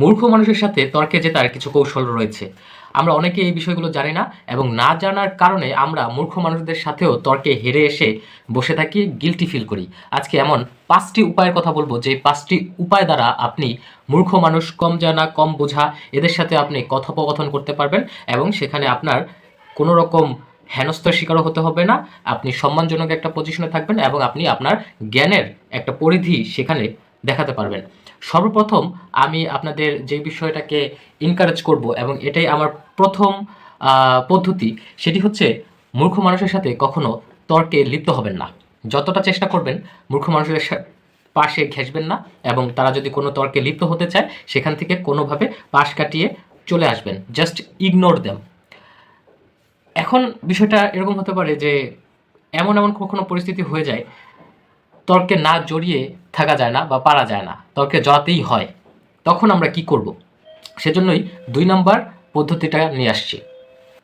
মূর্খ মানুষের সাথে তর্কে জেতার কিছু কৌশল রয়েছে। আমরা অনেকে এই বিষয়গুলো জানি না এবং না জানার কারণে আমরা মূর্খ মানুষদের সাথেও তর্কে হেরে এসে বসে থাকি গিলটি ফিল করি। আজকে এমন পাঁচটি উপায়ের কথা বলব, যে পাঁচটি উপায় দ্বারা আপনি মূর্খ মানুষ, কম জানা, কম বোঝা, এদের সাথে আপনি কথোপকথন করতে পারবেন এবং সেখানে আপনার কোনো রকম হেনস্থার শিকারও হতে হবে না। আপনি সম্মানজনক একটা পজিশনে থাকবেন এবং আপনি আপনার জ্ঞানের একটা পরিধি সেখানে দেখাতে পারবেন। সর্বপ্রথম আমি আপনাদের যে বিষয়টাকে এনকারেজ করব এবং এটাই আমার প্রথম পদ্ধতি, সেটি হচ্ছে মূর্খ মানুষের সাথে কখনো তর্কে লিপ্ত হবেন না। যতটা চেষ্টা করবেন, মূর্খ মানুষের পাশে ঘেসবেন না এবং তারা যদি কোনো তর্কে লিপ্ত হতে চায়, সেখান থেকে কোনোভাবে পাশ কাটিয়ে চলে আসবেন। জাস্ট ইগনোর দেম এখন বিষয়টা এরকম হতে পারে যে, এমন এমন কখনো পরিস্থিতি হয়ে যায় তর্কে না জড়িয়ে থাকা যায় না বা পারা যায় না, তর্কে জড়াতেই হয়। তখন আমরা কি করব? সেজন্যই দুই নম্বর পদ্ধতিটা নিয়ে আসছি।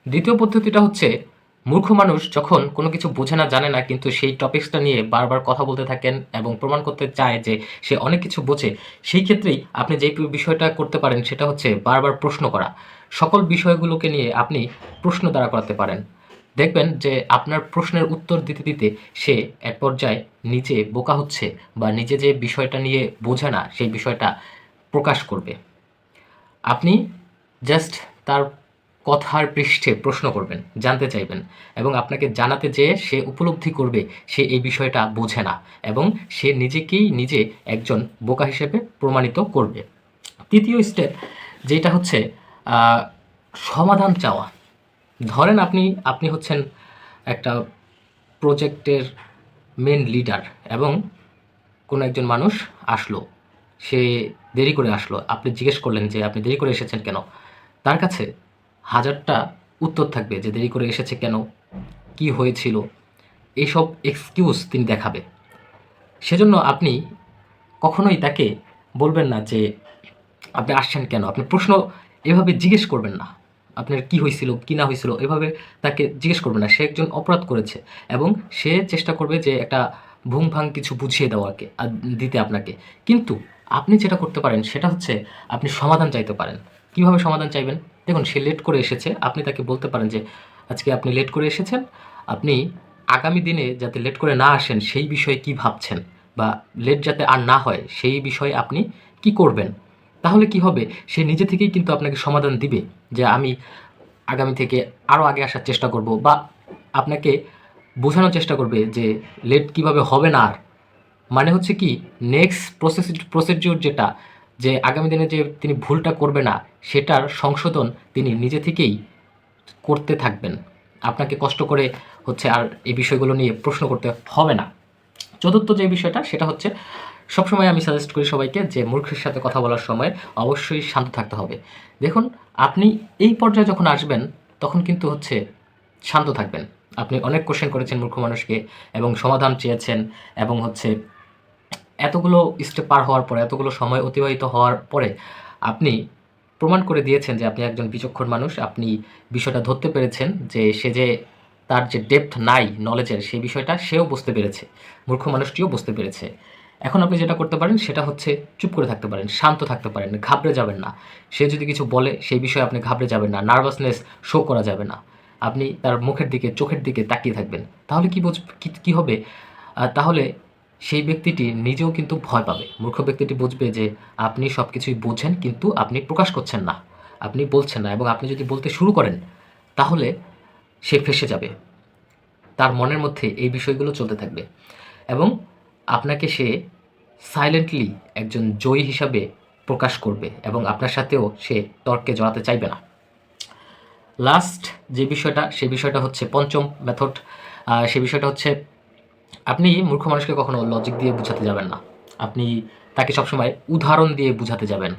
দ্বিতীয় পদ্ধতিটা হচ্ছে, মূর্খ মানুষ যখন কোনো কিছু বোঝে না, জানে না, কিন্তু সেই টপিকসটা নিয়ে বারবার কথা বলতে থাকেন এবং প্রমাণ করতে চায় যে সে অনেক কিছু বোঝে, সেই ক্ষেত্রেই আপনি যেই বিষয়টা করতে পারেন সেটা হচ্ছে বারবার প্রশ্ন করা। সকল বিষয়গুলোকে নিয়ে আপনি প্রশ্ন দ্বারা করাতে পারেন। দেখবেন যে আপনার প্রশ্নের উত্তর দিতে দিতে সে এক পর্যায়ে নিজে বোকা হচ্ছে বা নিজে যে বিষয়টা নিয়ে বোঝে না, সেই বিষয়টা প্রকাশ করবে। আপনি জাস্ট তার কথার পৃষ্ঠে প্রশ্ন করবেন, জানতে চাইবেন এবং আপনাকে জানাতে যেয়ে সে উপলব্ধি করবে সে এই বিষয়টা বোঝে না এবং সে নিজেকেই নিজে একজন বোকা হিসেবে প্রমাণিত করবে। তৃতীয় স্টেপ যেটা হচ্ছে সমাধান চাওয়া। ধরেন আপনি আপনি হচ্ছেন একটা প্রজেক্টের মেন লিডার এবং কোনো একজন মানুষ আসলো, সে দেরি করে আসলো, আপনি জিজ্ঞেস করলেন যে আপনি দেরি করে এসেছেন কেন? তার কাছে হাজারটা উত্তর থাকবে যে দেরি করে এসেছে কেন, কি হয়েছিল এইসব এক্সকিউজ তিনি দেখাবে। সেজন্য আপনি কখনোই তাকে বলবেন না যে আপনি আসছেন কেন, আপনি প্রশ্ন এভাবে জিজ্ঞেস করবেন না। আপনার কি হয়েছিল, কি না হয়েছিল, এভাবে তাকে জিজ্ঞেস করবে না। সে একজন অপরাধ করেছে এবং সে চেষ্টা করবে যে একটা ভুং ভাং কিছু বুঝিয়ে দেওয়াকে দিতে আপনাকে। কিন্তু আপনি যেটা করতে পারেন, সেটা হচ্ছে আপনি সমাধান চাইতে পারেন। কীভাবে সমাধান চাইবেন? দেখুন, সে লেট করে এসেছে। আপনি তাকে বলতে পারেন যে, আজকে আপনি লেট করে এসেছেন। আপনি আগামী দিনে যাতে লেট করে না আসেন, সেই বিষয়ে কি ভাবছেন? বা লেট যাতে আর না হয়, সেই বিষয়ে আপনি কি করবেন? তাহলে কি হবে? সে নিজে থেকেই কিন্তু আপনাকে সমাধান দিবে যে আমি আগামী থেকে আরও আগে আসার চেষ্টা করব বা আপনাকে বোঝানোর চেষ্টা করবে যে লেট কীভাবে হবে না আর। মানে হচ্ছে কি নেক্সট প্রসেস প্রসিডিউর যেটা, যে আগামী দিনে যে তিনি ভুলটা করবে না, সেটার সংশোধন তিনি নিজে থেকেই করতে থাকবেন। আপনাকে কষ্ট করে হচ্ছে আর এই বিষয়গুলো নিয়ে প্রশ্ন করতে হবে না। চতুর্থ যে বিষয়টা, সেটা হচ্ছে সবসময় আমি সাজেস্ট করি সবাইকে যে মূর্খের সাথে কথা বলার সময় অবশ্যই শান্ত থাকতে হবে। দেখুন, আপনি এই পর্যায়ে যখন আসবেন, তখন কিন্তু হচ্ছে শান্ত থাকবেন। আপনি অনেক কোশ্চেন করেছেন মূর্খ মানুষকে এবং সমাধান চেয়েছেন এবং হচ্ছে এতগুলো স্টেপ পার হওয়ার পরে, এতগুলো সময় অতিবাহিত হওয়ার পরে আপনি প্রমাণ করে দিয়েছেন যে আপনি একজন বিচক্ষণ মানুষ, আপনি বিষয়টা ধরতে পেরেছেন যে সে যে তার যে ডেপথ নাই নলেজের সেই বিষয়টা সেও বুঝতে পেরেছে। মূর্খ মানুষটিও বুঝতে পেরেছে। এখন আপনি যেটা করতে পারেন, সেটা হচ্ছে চুপ করে থাকতে পারেন, শান্ত থাকতে পারেন, ঘাবড়ে যাবেন না। সে যদি কিছু বলে, সেই বিষয়ে আপনি ঘাবড়ে যাবেন না নার্ভাসনেস শো করা যাবে না। আপনি তার মুখের দিকে, চোখের দিকে তাকিয়ে থাকবেন। তাহলে কি বুঝ, কি- হবে? তাহলে সেই ব্যক্তিটি নিজেও কিন্তু ভয় পাবে। মূর্খ ব্যক্তিটি বুঝবে যে আপনি সব কিছুই বোঝেন কিন্তু আপনি প্রকাশ করছেন না। আপনি বলছেন না এবং আপনি যদি বলতে শুরু করেন, তাহলে সে ফেসে যাবে। তার মনের মধ্যে এই বিষয়গুলো চলতে থাকবে। এবং আপনাকে সে সাইলেন্টলি একজন জয়ী হিসাবে প্রকাশ করবে এবং আপনার সাথেও সে তর্কে জড়াতে চাইবে না। লাস্ট যে বিষয়টা, সে বিষয়টা হচ্ছে পঞ্চম মেথড সে বিষয়টা হচ্ছে, আপনি মূর্খ মানুষকে কখনো লজিক দিয়ে বুঝাতে যাবেন না। আপনি তাকে সবসময় উদাহরণ দিয়ে বুঝাতে যাবেন।